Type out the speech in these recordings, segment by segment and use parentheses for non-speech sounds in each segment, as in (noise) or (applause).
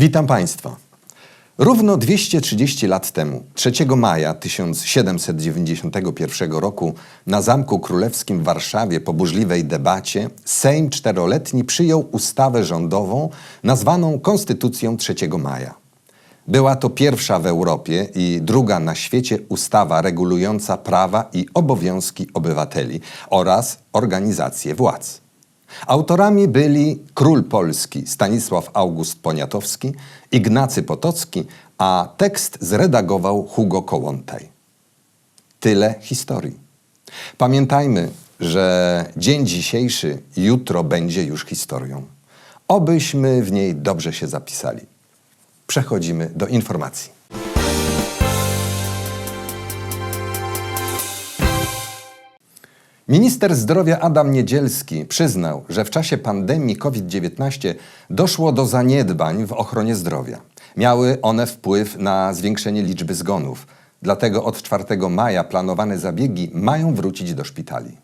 Witam Państwa. Równo 230 lat temu, 3 maja 1791 roku, na Zamku Królewskim w Warszawie po burzliwej debacie Sejm czteroletni przyjął ustawę rządową nazwaną Konstytucją 3 maja. Była to pierwsza w Europie i druga na świecie ustawa regulująca prawa i obowiązki obywateli oraz organizacje władz. Autorami byli król Polski Stanisław August Poniatowski, Ignacy Potocki, a tekst zredagował Hugo Kołłątaj. Tyle historii. Pamiętajmy, że dzień dzisiejszy jutro będzie już historią. Obyśmy w niej dobrze się zapisali. Przechodzimy do informacji. Minister zdrowia Adam Niedzielski przyznał, że w czasie pandemii COVID-19 doszło do zaniedbań w ochronie zdrowia. Miały one wpływ na zwiększenie liczby zgonów. Dlatego od 4 maja planowane zabiegi mają wrócić do szpitali.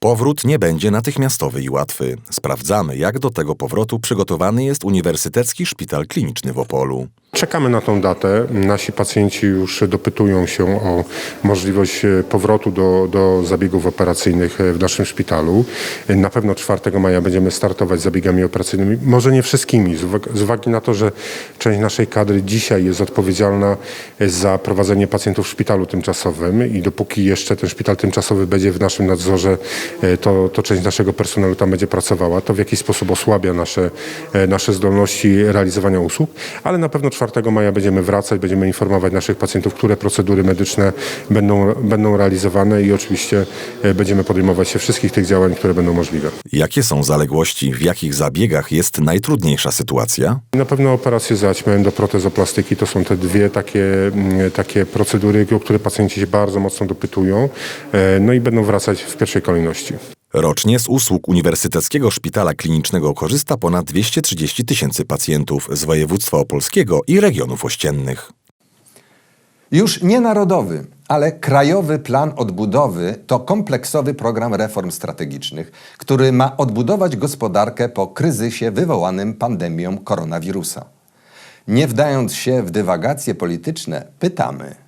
Powrót nie będzie natychmiastowy i łatwy. Sprawdzamy, jak do tego powrotu przygotowany jest Uniwersytecki Szpital Kliniczny w Opolu. Czekamy na tą datę. Nasi pacjenci już dopytują się o możliwość e, powrotu do, do zabiegów operacyjnych e, w naszym szpitalu. E, Na pewno 4 maja będziemy startować z zabiegami operacyjnymi. Może nie wszystkimi, z uwagi, na to, że część naszej kadry dzisiaj jest odpowiedzialna za prowadzenie pacjentów w szpitalu tymczasowym i dopóki jeszcze ten szpital tymczasowy będzie w naszym nadzorze, e, to, to część naszego personelu tam będzie pracowała. To w jakiś sposób osłabia nasze, e, nasze zdolności realizowania usług, ale na pewno 4 maja będziemy wracać, będziemy informować naszych pacjentów, które procedury medyczne będą, będą realizowane i oczywiście e, będziemy podejmować się wszystkich tych działań, które będą możliwe. Jakie są zaległości, w jakich zabiegach jest najtrudniejsza sytuacja? Na pewno operacje zaćmy do protezoplastyki to są te dwie takie, mm, takie procedury, o które pacjenci się bardzo mocno dopytują, e, no i będą wracać w pierwszej kolejności. Rocznie z usług Uniwersyteckiego Szpitala Klinicznego korzysta ponad 230 tysięcy pacjentów z województwa opolskiego i regionów ościennych. Już nie narodowy, ale Krajowy Plan Odbudowy to kompleksowy program reform strategicznych, który ma odbudować gospodarkę po kryzysie wywołanym pandemią koronawirusa. Nie wdając się w dywagacje polityczne, pytamy.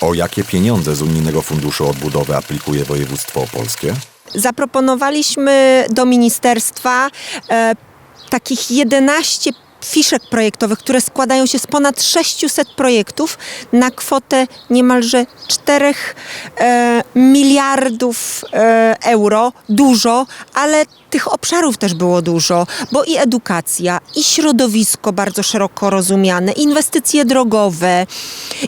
O jakie pieniądze z Unijnego Funduszu Odbudowy aplikuje województwo opolskie? Zaproponowaliśmy do ministerstwa e, takich 11 fiszek projektowych, które składają się z ponad 600 projektów na kwotę niemalże 4 e, miliardów e, euro. Dużo, ale tych obszarów też było dużo, bo i edukacja, i środowisko bardzo szeroko rozumiane, inwestycje drogowe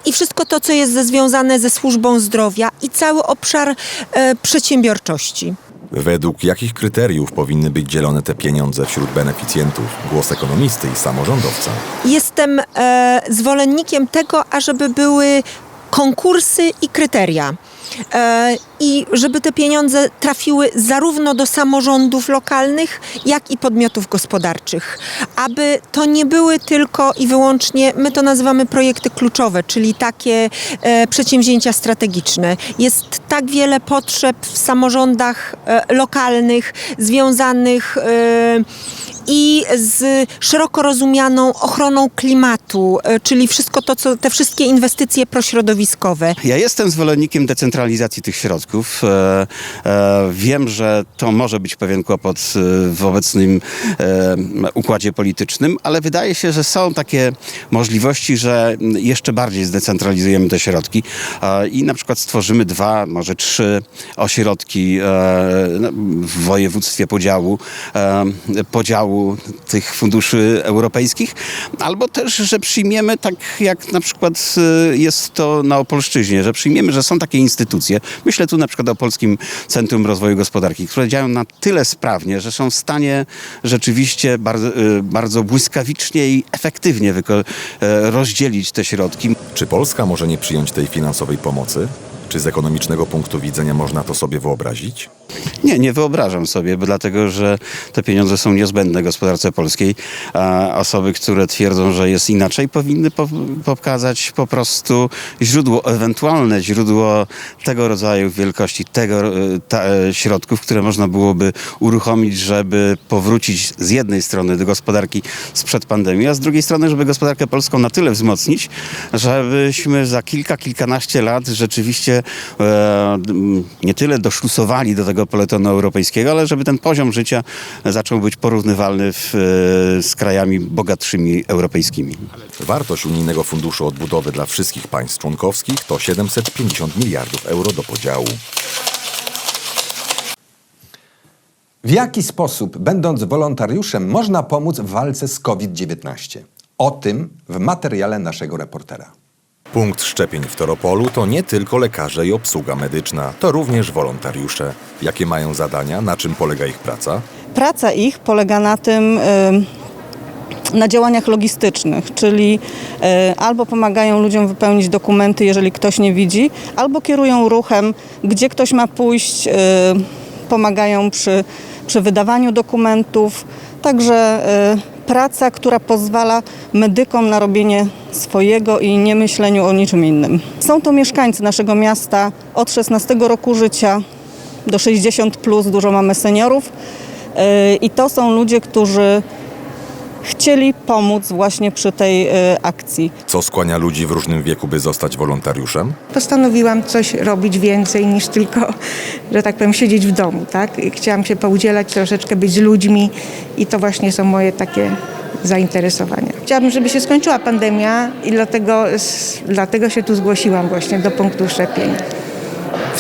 i wszystko to, co jest związane ze służbą zdrowia i cały obszar e, przedsiębiorczości. Według jakich kryteriów powinny być dzielone te pieniądze wśród beneficjentów? Głos ekonomisty i samorządowca. Jestem e, zwolennikiem tego, ażeby były konkursy i kryteria. E, I żeby te pieniądze trafiły zarówno do samorządów lokalnych, jak i podmiotów gospodarczych. Aby to nie były tylko i wyłącznie, my to nazywamy projekty kluczowe, czyli takie e, przedsięwzięcia strategiczne. Jest tak wiele potrzeb w samorządach e, lokalnych związanych i z szeroko rozumianą ochroną klimatu, e, czyli wszystko to, co te wszystkie inwestycje prośrodowiskowe. Ja jestem zwolennikiem decentralizacji tych środków. E, e, wiem, że to może być pewien kłopot w obecnym układzie politycznym, ale wydaje się, że są takie możliwości, że jeszcze bardziej zdecentralizujemy te środki i na przykład stworzymy dwa, może trzy ośrodki no, w województwie podziału, e, tych funduszy europejskich, albo też, że przyjmiemy tak jak na przykład e, jest to na Opolszczyźnie, że przyjmiemy, że są takie instytucje, myślę tu na przykład o Polskim Centrum Rozwoju Gospodarki, które działają na tyle sprawnie, że są w stanie rzeczywiście bardzo, e, bardzo błyskawicznie i efektywnie e, rozdzielić te środki. Czy Polska może nie przyjąć tej finansowej pomocy? Czy z ekonomicznego punktu widzenia można to sobie wyobrazić? Nie, nie wyobrażam sobie, bo dlatego, że te pieniądze są niezbędne gospodarce polskiej, a osoby, które twierdzą, że jest inaczej, powinny po, pokazać po prostu źródło, ewentualne źródło tego rodzaju wielkości, tego e, ta, e, środków, które można byłoby uruchomić, żeby powrócić z jednej strony do gospodarki sprzed pandemii, a z drugiej strony, żeby gospodarkę polską na tyle wzmocnić, żebyśmy za kilka, kilkanaście lat rzeczywiście e, nie tyle doszlusowali do tego peletonu europejskiego, ale żeby ten poziom życia zaczął być porównywalny w, e, z krajami bogatszymi europejskimi. Wartość Unijnego Funduszu Odbudowy dla wszystkich państw członkowskich to 750 miliardów euro do podziału. W jaki sposób, będąc wolontariuszem, można pomóc w walce z COVID-19? O tym w materiale naszego reportera. Punkt szczepień w Toropolu to nie tylko lekarze i obsługa medyczna, to również wolontariusze. Jakie mają zadania, na czym polega ich praca? Praca ich polega na tym, na działaniach logistycznych, czyli y, albo pomagają ludziom wypełnić dokumenty, jeżeli ktoś nie widzi, albo kierują ruchem, gdzie ktoś ma pójść, y, pomagają przy, przy wydawaniu dokumentów. Także y, praca, która pozwala medykom na robienie swojego i nie myśleniu o niczym innym. Są to mieszkańcy naszego miasta od 16 roku życia do 60 plus, dużo mamy seniorów. Yy, I to są ludzie, którzy chcieli pomóc właśnie przy tej yy, akcji. Co skłania ludzi w różnym wieku, by zostać wolontariuszem? postanowiłam coś robić więcej niż tylko, że tak powiem, siedzieć w domu, tak? I chciałam się poudzielać, troszeczkę być z ludźmi i to właśnie są moje takie zainteresowania. Chciałabym, żeby się skończyła pandemia i dlatego, dlatego się tu zgłosiłam właśnie do punktu szczepień.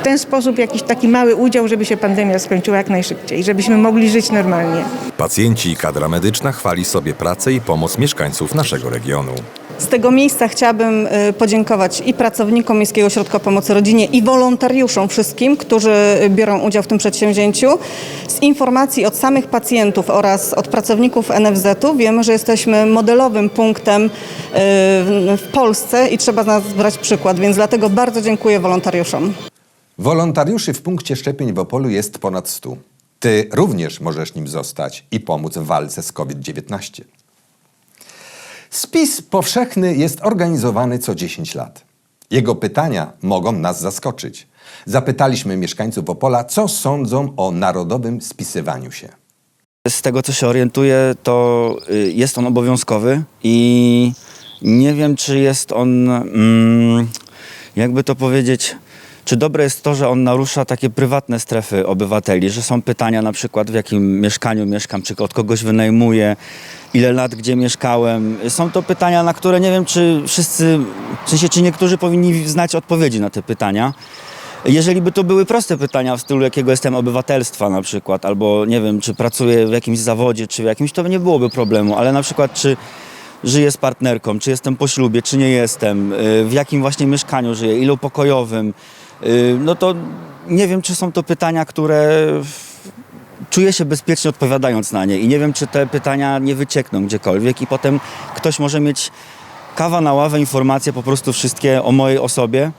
W ten sposób jakiś taki mały udział, żeby się pandemia skończyła jak najszybciej, żebyśmy mogli żyć normalnie. Pacjenci i kadra medyczna chwali sobie pracę i pomoc mieszkańców naszego regionu. Z tego miejsca chciałabym y, podziękować i pracownikom Miejskiego Ośrodka Pomocy Rodzinie i wolontariuszom wszystkim, którzy biorą udział w tym przedsięwzięciu. Z informacji od samych pacjentów oraz od pracowników NFZ-u wiemy, że jesteśmy modelowym punktem y, w w Polsce i trzeba z nas brać przykład, więc dlatego bardzo dziękuję wolontariuszom. Wolontariuszy w punkcie szczepień w Opolu jest ponad 100. Ty również możesz nim zostać i pomóc w walce z COVID-19. Spis powszechny jest organizowany co 10 lat. Jego pytania mogą nas zaskoczyć. Zapytaliśmy mieszkańców Opola, co sądzą o narodowym spisywaniu się. Z tego, co się orientuję, to y, jest on obowiązkowy i nie wiem, czy jest on, mm, jakby to powiedzieć, czy dobre jest to, że on narusza takie prywatne strefy obywateli, że są pytania na przykład w jakim mieszkaniu mieszkam, czy od kogoś wynajmuję, ile lat gdzie mieszkałem. Są to pytania, na które nie wiem, czy wszyscy, w sensie, czy niektórzy powinni znać odpowiedzi na te pytania. Jeżeli by to były proste pytania w stylu jakiego jestem obywatelstwa na przykład, albo nie wiem, czy pracuję w jakimś zawodzie, czy w jakimś, to nie byłoby problemu, ale na przykład czy żyję z partnerką, czy jestem po ślubie, czy nie jestem, y, w jakim właśnie mieszkaniu żyję, ilu pokojowym, no to nie wiem, czy są to pytania, które czuję się bezpiecznie odpowiadając na nie i nie wiem, czy te pytania nie wyciekną gdziekolwiek i potem ktoś może mieć kawa na ławę, informacje po prostu wszystkie o mojej osobie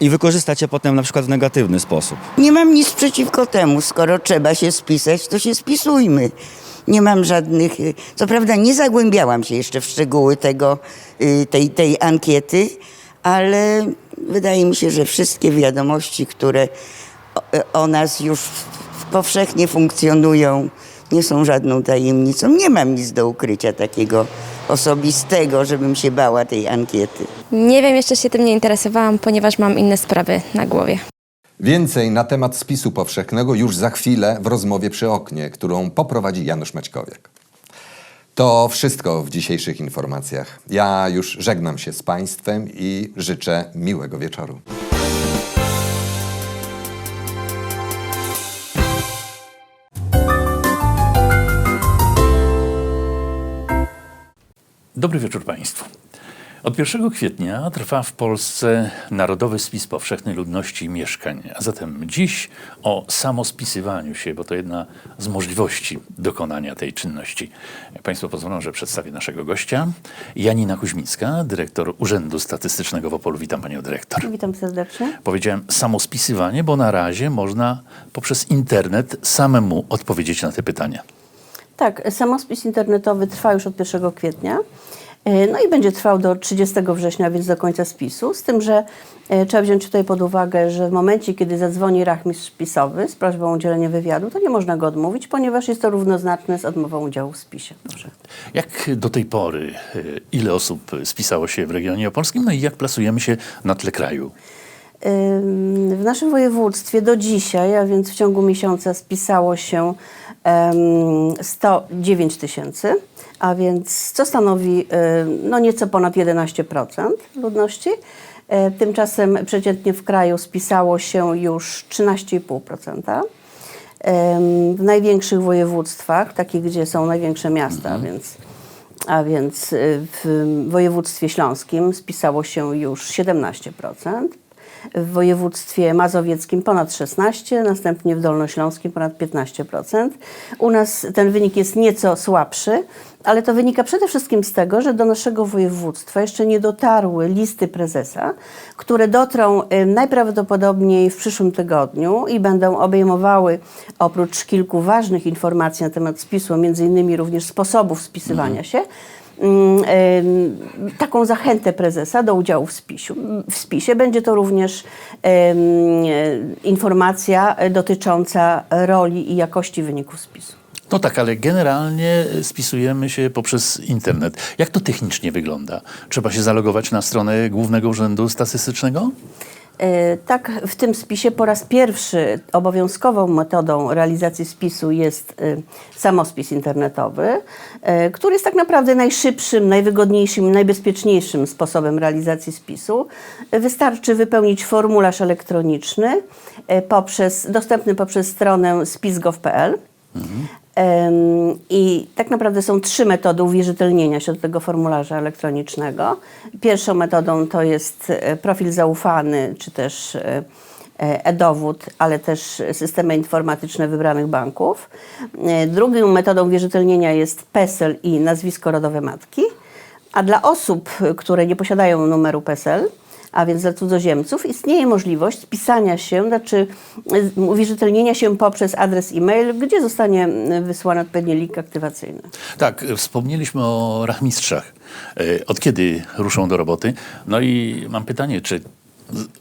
i wykorzystać je potem na przykład w negatywny sposób. Nie mam nic przeciwko temu. Skoro trzeba się spisać, to się spisujmy. Nie mam żadnych. y, Co prawda, nie zagłębiałam się jeszcze w szczegóły tego, y, tej, tej ankiety, ale wydaje mi się, że wszystkie wiadomości, które o, o nas już powszechnie funkcjonują, nie są żadną tajemnicą. Nie mam nic do ukrycia takiego osobistego, żebym się bała tej ankiety. Nie wiem, jeszcze się tym nie interesowałam, ponieważ mam inne sprawy na głowie. Więcej na temat spisu powszechnego już za chwilę w rozmowie przy oknie, którą poprowadzi Janusz Maćkowiak. To wszystko w dzisiejszych informacjach. Ja już żegnam się z Państwem i życzę miłego wieczoru. Dobry wieczór Państwu. Od 1 kwietnia trwa w Polsce Narodowy Spis Powszechny Ludności i Mieszkań. A zatem dziś o samospisywaniu się, bo to jedna z możliwości dokonania tej czynności. Państwo pozwolą, że przedstawię naszego gościa. Janina Kuźmicka, dyrektor Urzędu Statystycznego w Opolu. Witam panią dyrektor. Witam serdecznie. Powiedziałem samospisywanie, bo na razie można poprzez internet samemu odpowiedzieć na te pytania. Tak, samospis internetowy trwa już od 1 kwietnia. E, No i będzie trwał do 30 września, więc do końca spisu. Z tym, że e, trzeba wziąć tutaj pod uwagę, że w momencie, kiedy zadzwoni rachmistrz spisowy z prośbą o udzielenie wywiadu, to nie można go odmówić, ponieważ jest to równoznaczne z odmową udziału w spisie. Proszę. Jak do tej pory, y, ile osób spisało się w regionie opolskim, no i jak plasujemy się na tle kraju? W naszym województwie do dzisiaj, a więc w ciągu miesiąca spisało się 109 tysięcy, a więc co stanowi no nieco ponad 11% ludności. E, Tymczasem przeciętnie w kraju spisało się już 13,5%. Em, W największych województw,ach takich gdzie są największe miasta, więc a więc y, w województwie śląskim spisało się już 17%, w województwie mazowieckim ponad 16%, następnie w dolnośląskim ponad 15%. U nas ten wynik jest nieco słabszy, ale to wynika przede wszystkim z tego, że do naszego województwa jeszcze nie dotarły listy prezesa, które dotrą najprawdopodobniej w przyszłym tygodniu i będą obejmowały oprócz kilku ważnych informacji na temat spisu, między innymi również sposobów spisywania się, mm, em, taką zachętę prezesa do udziału w, spisiu, w spisie. Będzie to również informacja dotycząca roli i jakości wyników spisu. No tak, ale generalnie spisujemy się poprzez internet. Jak to technicznie wygląda? Trzeba się zalogować na stronę Głównego Urzędu Statystycznego? E, Tak, w tym spisie po raz pierwszy obowiązkową metodą realizacji spisu jest e, samospis internetowy, e, który jest tak naprawdę najszybszym, najwygodniejszym i najbezpieczniejszym sposobem realizacji spisu. Wystarczy wypełnić formularz elektroniczny poprzez, dostępny poprzez stronę spisgov.pl. Em, I tak naprawdę są trzy metody uwierzytelnienia się do tego formularza elektronicznego. Pierwszą metodą to jest e, profil zaufany, czy też e, e, e-dowód, ale też systemy informatyczne wybranych banków. Drugą metodą uwierzytelnienia jest PESEL i nazwisko rodowe matki. A dla osób, które nie posiadają numeru PESEL, a więc dla cudzoziemców, istnieje możliwość spisania się, znaczy y, uwierzytelnienia się poprzez adres e-mail, gdzie zostanie y, wysłany odpowiedni link aktywacyjny. Tak, wspomnieliśmy o rachmistrzach. E, Od kiedy ruszą do roboty? No i mam pytanie, czy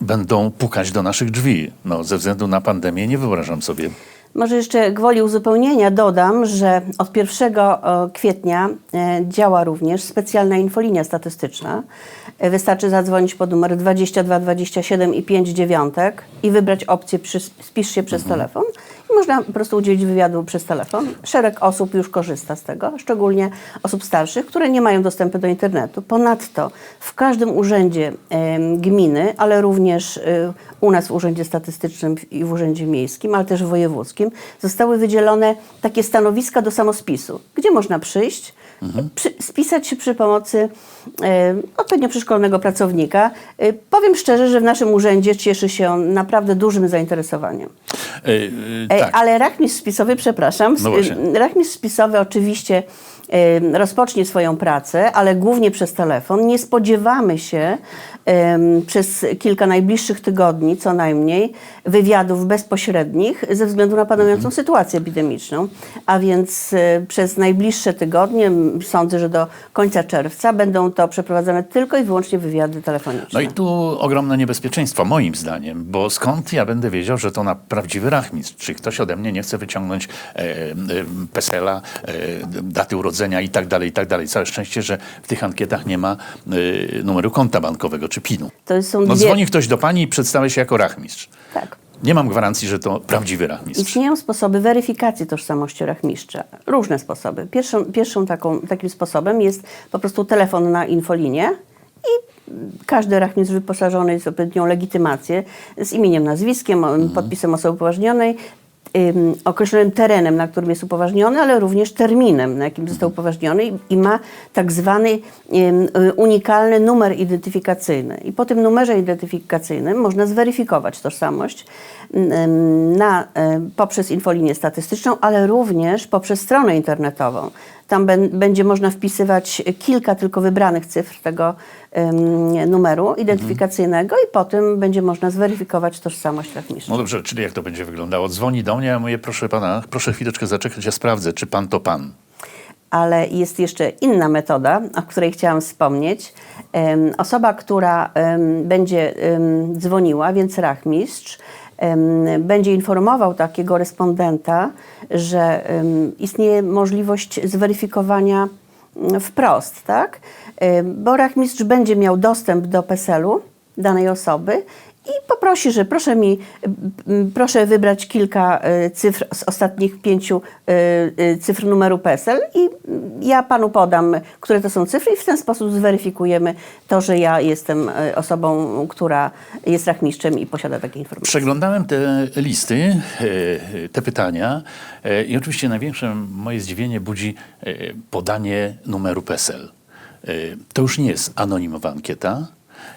będą pukać do naszych drzwi? No, ze względu na pandemię nie wyobrażam sobie. Może jeszcze gwoli uzupełnienia dodam, że od 1 e, kwietnia e, działa również specjalna infolinia statystyczna. E, Wystarczy zadzwonić pod numer 22 27 i 5 dziewiątek i wybrać opcję przys- spisz się przez telefon. Można po prostu udzielić wywiadu przez telefon. Szereg osób już korzysta z tego, szczególnie osób starszych, które nie mają dostępu do internetu. Ponadto w każdym urzędzie gminy, ale również y, u nas w Urzędzie Statystycznym i w Urzędzie Miejskim, ale też wojewódzkim, zostały wydzielone takie stanowiska do samospisu, gdzie można przyjść, przy, spisać się przy pomocy e, odpowiednio przeszkolonego pracownika. E, powiem szczerze, że w naszym urzędzie cieszy się on naprawdę dużym zainteresowaniem. E, e, E, tak. Ale rachmistrz spisowy, przepraszam, No e, rachmistrz spisowy oczywiście rozpocznie swoją pracę, ale głównie przez telefon. Nie spodziewamy się przez kilka najbliższych tygodni co najmniej wywiadów bezpośrednich ze względu na panującą Mhm. sytuację epidemiczną. A więc e, przez najbliższe tygodnie, sądzę, że do końca czerwca będą to przeprowadzane tylko i wyłącznie wywiady telefoniczne. No i tu ogromne niebezpieczeństwo, moim zdaniem, bo skąd ja będę wiedział, że to na prawdziwy rachmistrz? Czy ktoś ode mnie nie chce wyciągnąć e, e, PESEL-a, e, daty urodzenia i tak dalej, i tak dalej. Całe szczęście, że w tych ankietach nie ma e, numeru konta bankowego czy PIN-u. To są No dwie... dzwoni ktoś do pani i przedstawia się jako rachmistrz. Tak. Nie mam gwarancji, że to prawdziwy rachmistrz. Istnieją sposoby weryfikacji tożsamości rachmistrza. Różne sposoby. Pierwszą, pierwszą taką, takim sposobem jest po prostu telefon na infolinię i każdy rachmistrz wyposażony jest w odpowiednią legitymację z imieniem, nazwiskiem, podpisem osoby upoważnionej określonym terenem, na którym jest upoważniony, ale również terminem, na jakim został upoważniony i, ma tak zwany unikalny numer identyfikacyjny. I po tym numerze identyfikacyjnym można zweryfikować tożsamość na, ym, poprzez infolinię statystyczną, ale również poprzez stronę internetową. Tam będzie można wpisywać kilka tylko wybranych cyfr tego ym, numeru identyfikacyjnego i po tym będzie można zweryfikować tożsamość rachmisza. No dobrze, czyli jak to będzie wyglądało? Dzwoni do mnie, ja mówię, proszę pana, proszę chwileczkę zaczekać, ja sprawdzę, czy pan to pan. ale jest jeszcze inna metoda, o której chciałam wspomnieć. Osoba, która będzie dzwoniła, więc rachmistrz, będzie informował takiego respondenta, że istnieje możliwość zweryfikowania mm, wprost, tak? Bo rachmistrz będzie miał dostęp do PESEL-u danej osoby i poprosi, że proszę mi, proszę wybrać kilka e, cyfr z ostatnich pięciu e, e, cyfr numeru PESEL i ja panu podam, które to są cyfry i w ten sposób zweryfikujemy to, że ja jestem osobą, która jest rachmistrzem i posiada takie informacje. Przeglądałem te listy, te pytania i oczywiście największe moje zdziwienie budzi podanie numeru PESEL. To już nie jest anonimowa ankieta.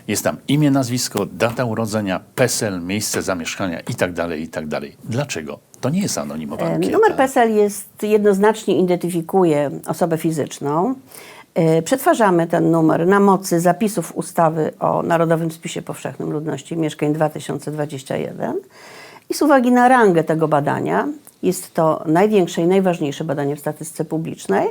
Jest tam imię, nazwisko, data urodzenia, PESEL, miejsce zamieszkania i tak dalej, i tak dalej. Dlaczego? To nie jest anonimowa E, ankieta. Numer PESEL jest jednoznacznie identyfikuje osobę fizyczną. E, Przetwarzamy ten numer na mocy zapisów ustawy o Narodowym Spisie Powszechnym Ludności Mieszkań 2021 i z uwagi na rangę tego badania, jest to największe i najważniejsze badanie w statystyce publicznej,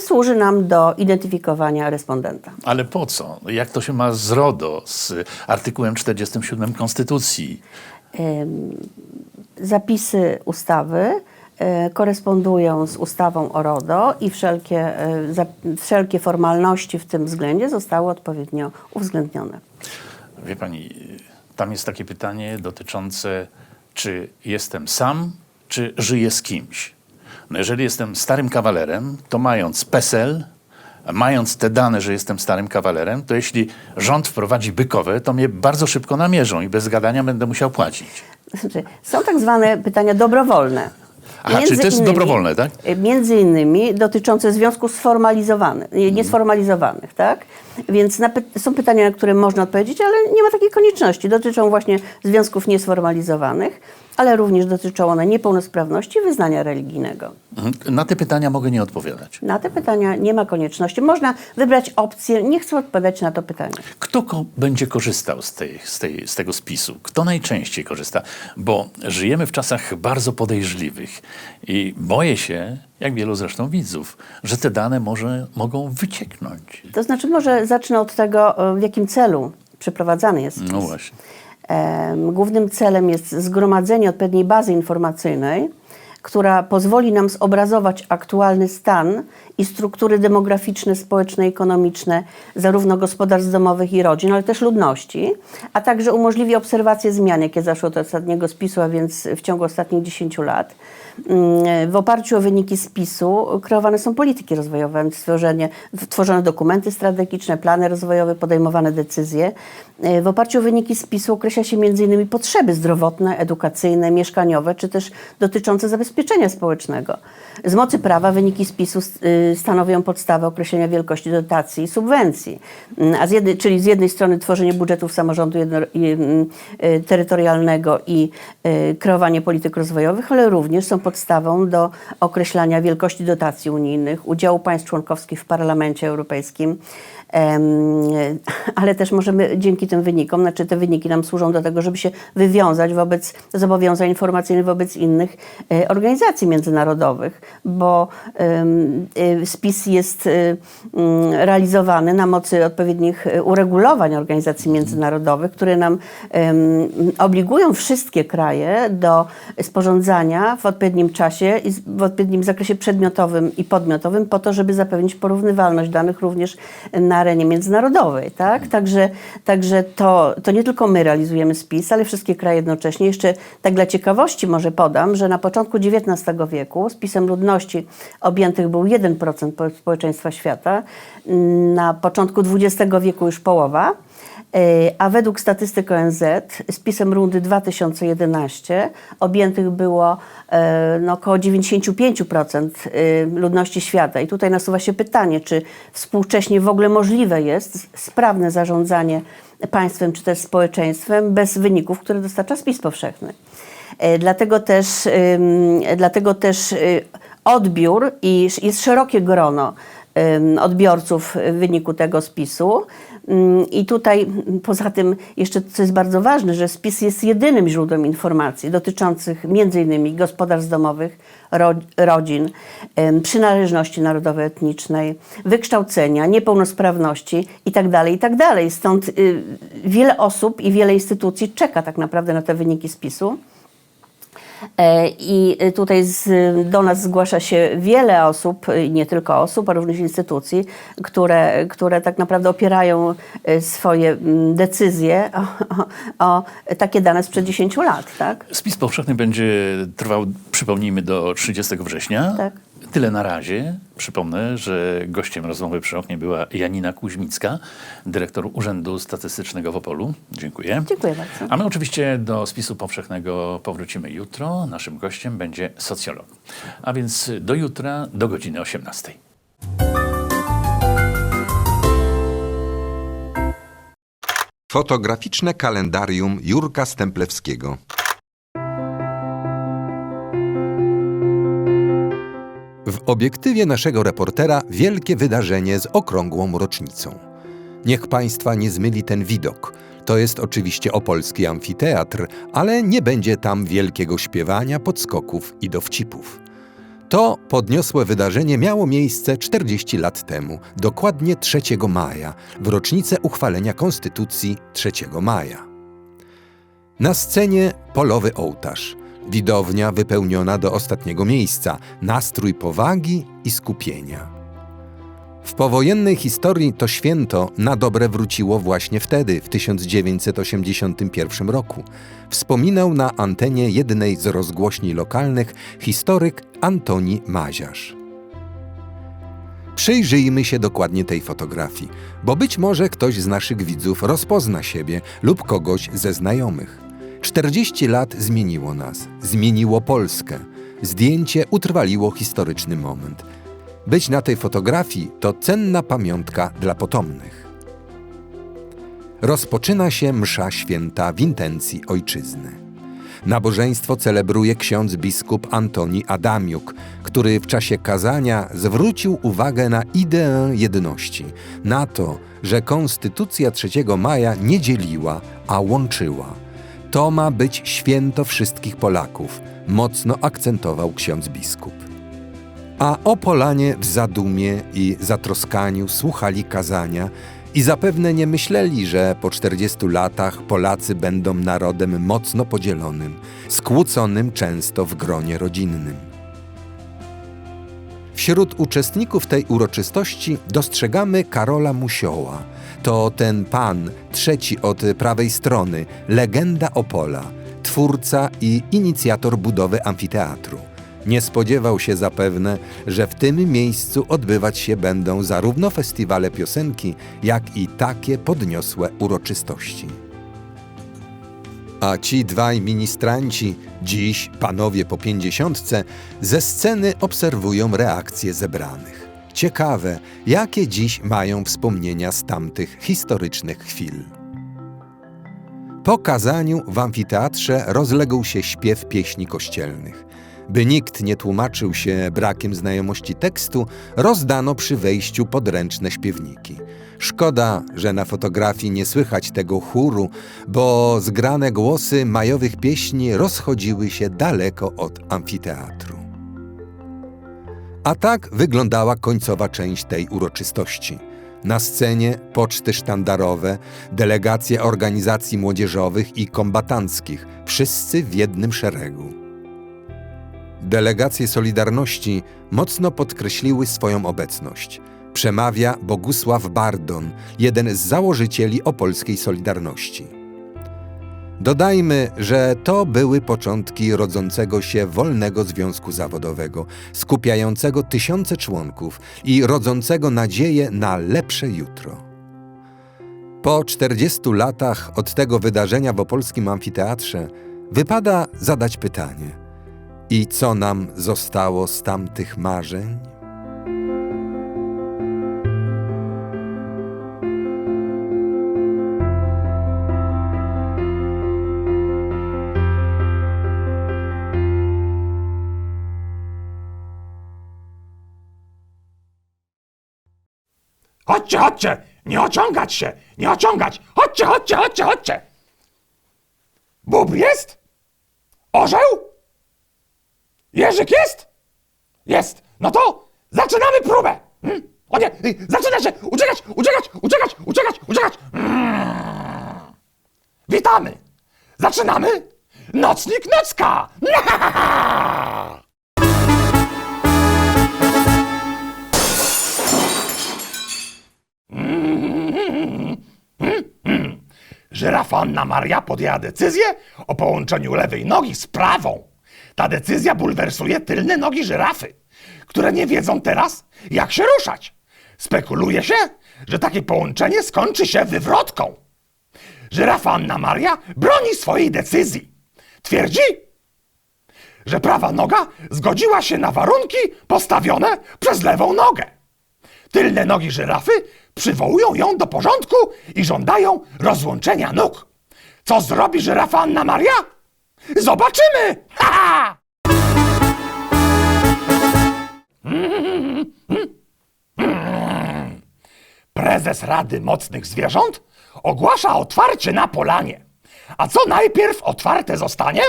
służy nam do identyfikowania respondenta. Ale po co? Jak to się ma z RODO, z artykułem 47 Konstytucji? Zapisy ustawy e, korespondują z ustawą o RODO i wszelkie, e, wszelkie formalności w tym względzie zostały odpowiednio uwzględnione. Wie pani, tam jest takie pytanie dotyczące, czy jestem sam, czy żyję z kimś. No jeżeli jestem starym kawalerem, to mając PESEL, mając te dane, że jestem starym kawalerem, to jeśli rząd wprowadzi bykowe, to mnie bardzo szybko namierzą i bez gadania będę musiał płacić. Znaczy, są tak zwane pytania dobrowolne. Aha, Między czyli to jest innymi- dobrowolne, tak? y, Między innymi dotyczące związków sformalizowanych, nie- niesformalizowanych, tak? Więc py- są pytania, na które można odpowiedzieć, ale nie ma takiej konieczności. Dotyczą właśnie związków niesformalizowanych, ale również dotyczą one niepełnosprawności i wyznania religijnego. Mhm. Na te pytania mogę nie odpowiadać. Na te pytania nie ma konieczności. Można wybrać opcję, nie chcę odpowiadać na to pytanie. Kto ko- będzie korzystał z, tej, z, tej, z tego spisu? Kto najczęściej korzysta? Bo żyjemy w czasach bardzo podejrzliwych i boję się, jak wielu zresztą widzów, że te dane może, mogą wycieknąć. To znaczy, może zacznę od tego, e, w jakim celu przeprowadzany jest spis. No właśnie. Głównym celem jest zgromadzenie odpowiedniej bazy informacyjnej, która pozwoli nam zobrazować aktualny stan i struktury demograficzne, społeczne, ekonomiczne zarówno gospodarstw domowych i rodzin, ale też ludności, a także umożliwi obserwację zmian, jakie zaszły od ostatniego spisu, a więc w ciągu ostatnich 10 lat. Mm, W oparciu o wyniki spisu kreowane są polityki rozwojowe, stworzenie, tworzone dokumenty strategiczne, plany rozwojowe, podejmowane decyzje. E, W oparciu o wyniki spisu określa się m.in. potrzeby zdrowotne, edukacyjne, mieszkaniowe, czy też dotyczące zabezpieczenia społecznego. Z mocy prawa wyniki spisu y, stanowią podstawę określenia wielkości dotacji i subwencji, Mm, a z jednej, czyli z jednej strony tworzenie budżetów samorządu jedno, i, mm, y, terytorialnego i y, kreowanie polityk rozwojowych, ale również są podstawą do określania wielkości dotacji unijnych, udziału państw członkowskich w Parlamencie Europejskim. Ale też możemy dzięki tym wynikom, znaczy te wyniki nam służą do tego, żeby się wywiązać wobec zobowiązań informacyjnych wobec innych e, organizacji międzynarodowych, bo e, spis jest e, mm, realizowany na mocy odpowiednich uregulowań organizacji międzynarodowych, które nam obligują wszystkie kraje do sporządzania w odpowiednim czasie i w odpowiednim zakresie przedmiotowym i podmiotowym po to, żeby zapewnić porównywalność danych również na arenie międzynarodowej. Tak? Także, także to, to nie tylko my realizujemy spis, ale wszystkie kraje jednocześnie. Jeszcze tak dla ciekawości może podam, że na początku XIX wieku spisem ludności objętych był 1% po- społeczeństwa świata, na początku XX wieku już połowa. A według statystyk ONZ spisem rundy 2011 objętych było e, no, około 95% y, ludności świata. I tutaj nasuwa się pytanie, czy współcześnie w ogóle możliwe jest sprawne zarządzanie państwem czy też społeczeństwem bez wyników, które dostarcza spis powszechny. E, Dlatego też, dlatego też y, odbiór i jest szerokie grono odbiorców w wyniku tego spisu. Ym, I tutaj m, poza tym jeszcze co jest bardzo ważne, że spis jest jedynym źródłem informacji dotyczących innymi gospodarstw domowych, ro, rodzin, przynależności narodowo-etnicznej, wykształcenia, niepełnosprawności itd. itd. Stąd y, wiele osób i wiele instytucji czeka tak naprawdę na te wyniki spisu. E, I tutaj z, do nas zgłasza się wiele osób, i nie tylko osób, a również instytucji, które, które tak naprawdę opierają e, swoje mm, decyzje o, o, o takie dane sprzed 10 lat, tak? Spis powszechny będzie trwał, przypomnijmy, do 30 września. Tak. Tyle na razie. Przypomnę, że gościem rozmowy przy oknie była Janina Kuźmicka, dyrektor Urzędu Statystycznego w Opolu. Dziękuję. Dziękuję bardzo. A my oczywiście do spisu powszechnego powrócimy jutro. Naszym gościem będzie socjolog. A więc do jutra, do godziny 18. Fotograficzne kalendarium Jurka Stemplewskiego. W obiektywie naszego reportera wielkie wydarzenie z okrągłą rocznicą. Niech Państwa nie zmyli ten widok. To jest oczywiście opolski amfiteatr, ale nie będzie tam wielkiego śpiewania, podskoków i dowcipów. To podniosłe wydarzenie miało miejsce 40 lat temu, dokładnie 3 maja, w rocznicę uchwalenia Konstytucji 3 maja. Na scenie polowy ołtarz, widownia wypełniona do ostatniego miejsca, nastrój powagi i skupienia. W powojennej historii to święto na dobre wróciło właśnie wtedy, w 1981 roku. Wspominał na antenie jednej z rozgłośni lokalnych historyk Antoni Maziarz. Przyjrzyjmy się dokładnie tej fotografii, bo być może ktoś z naszych widzów rozpozna siebie lub kogoś ze znajomych. 40 lat zmieniło nas, zmieniło Polskę. Zdjęcie utrwaliło historyczny moment. Być na tej fotografii to cenna pamiątka dla potomnych. Rozpoczyna się msza święta w intencji ojczyzny. Nabożeństwo celebruje ksiądz biskup Antoni Adamiuk, który w czasie kazania zwrócił uwagę na ideę jedności, na to, że Konstytucja 3 maja nie dzieliła, a łączyła. To ma być święto wszystkich Polaków, mocno akcentował ksiądz biskup. A Opolanie w zadumie i zatroskaniu słuchali kazania i zapewne nie myśleli, że po 40 latach Polacy będą narodem mocno podzielonym, skłóconym często w gronie rodzinnym. Wśród uczestników tej uroczystości dostrzegamy Karola Musioła. To ten pan, trzeci od prawej strony, legenda Opola, twórca i inicjator budowy amfiteatru. Nie spodziewał się zapewne, że w tym miejscu odbywać się będą zarówno festiwale piosenki, jak i takie podniosłe uroczystości. A ci dwaj ministranci, dziś panowie po pięćdziesiątce, ze sceny obserwują reakcje zebranych. Ciekawe, jakie dziś mają wspomnienia z tamtych historycznych chwil. Po kazaniu w amfiteatrze rozległ się śpiew pieśni kościelnych. By nikt nie tłumaczył się brakiem znajomości tekstu, rozdano przy wejściu podręczne śpiewniki. Szkoda, że na fotografii nie słychać tego chóru, bo zgrane głosy majowych pieśni rozchodziły się daleko od amfiteatru. A tak wyglądała końcowa część tej uroczystości. Na scenie poczty sztandarowe, delegacje organizacji młodzieżowych i kombatanckich, wszyscy w jednym szeregu. Delegacje Solidarności mocno podkreśliły swoją obecność. Przemawia Bogusław Bardon, jeden z założycieli opolskiej Solidarności. Dodajmy, że to były początki rodzącego się wolnego związku zawodowego, skupiającego tysiące członków i rodzącego nadzieję na lepsze jutro. Po 40 latach od tego wydarzenia w opolskim amfiteatrze wypada zadać pytanie: i co nam zostało z tamtych marzeń? Chodźcie, chodźcie! Nie ociągać się! Nie ociągać! Chodźcie, chodźcie, chodźcie, chodźcie! Bóbr jest? Orzeł? Jeżyk jest? Jest! No to zaczynamy próbę! Hmm? O nie! y, Zaczyna się! Uciekać! Uciekać! Uciekać! Uciekać! Uciekać! Mm. Witamy! Zaczynamy! Nocnik Nocka! (laughs) Anna Maria podjęła decyzję o połączeniu lewej nogi z prawą. Ta decyzja bulwersuje tylne nogi żyrafy, które nie wiedzą teraz, jak się ruszać. Spekuluje się, że takie połączenie skończy się wywrotką. Żyrafa Anna Maria broni swojej decyzji. Twierdzi, że prawa noga zgodziła się na warunki postawione przez lewą nogę. Tylne nogi żyrafy przywołują ją do porządku i żądają rozłączenia nóg. Co zrobi żyrafa Anna Maria? Zobaczymy! Ha! ha! Prezes Rady Mocnych Zwierząt ogłasza otwarcie na polanie. A co najpierw otwarte zostanie?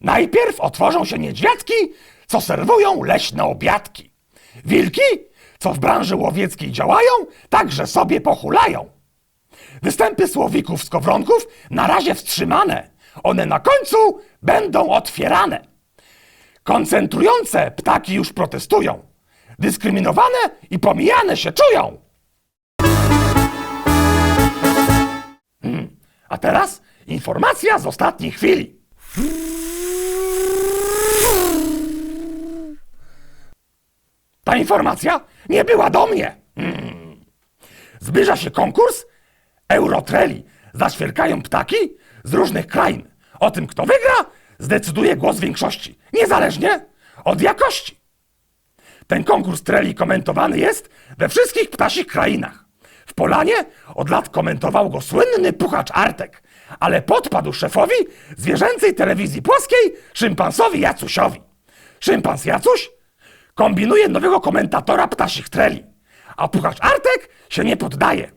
Najpierw otworzą się niedźwiadki, co serwują leśne obiadki. Wilki, co w branży łowieckiej działają, także sobie pochulają. Występy słowików z kowronków na razie wstrzymane. One na końcu będą otwierane. Koncentrujące ptaki już protestują. Dyskryminowane i pomijane się czują. Hmm. A teraz informacja z ostatniej chwili. Informacja nie była do mnie. Hmm. Zbliża się konkurs Eurotreli. Zaświerkają ptaki z różnych krain. O tym, kto wygra, zdecyduje głos większości. Niezależnie od jakości. Ten konkurs treli komentowany jest we wszystkich ptasich krainach. W Polanie od lat komentował go słynny puchacz Artek, ale podpadł szefowi zwierzęcej telewizji płaskiej, szympansowi Jacusiowi. Szympans Jacuś kombinuje nowego komentatora ptasich treli, a puchacz Artek się nie poddaje.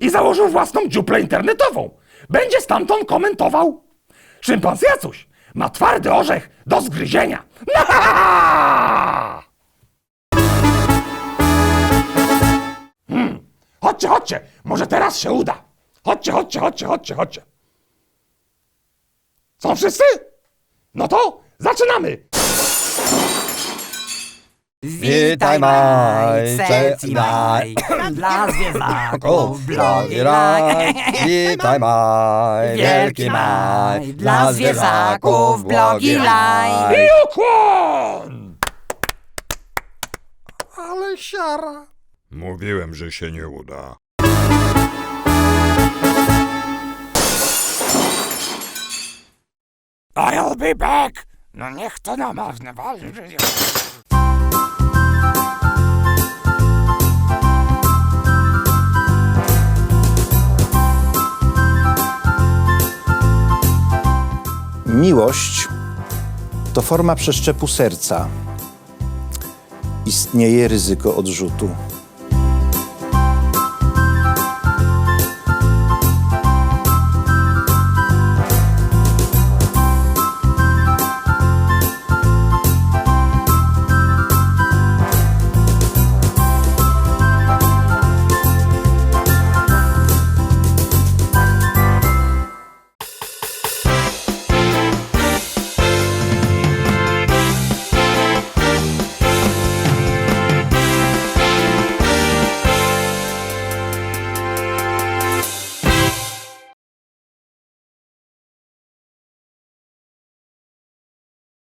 I założył własną dziuplę internetową. Będzie stamtąd komentował. Szympans Jacuś ma twardy orzech do zgryzienia. Hmm. Chodźcie, chodźcie, może teraz się uda. Chodźcie, chodźcie, chodźcie, chodźcie, chodźcie. Są wszyscy? No to zaczynamy. Witaj maj, trzeci maj, dla zwierzaków blogi raj. Witaj maj, wielki maj, dla zwierzaków blogi raj. I ukłon! Ale siara. Mówiłem, że się nie uda. I'll be back. No niech to namarne wali. Miłość to forma przeszczepu serca. Istnieje ryzyko odrzutu.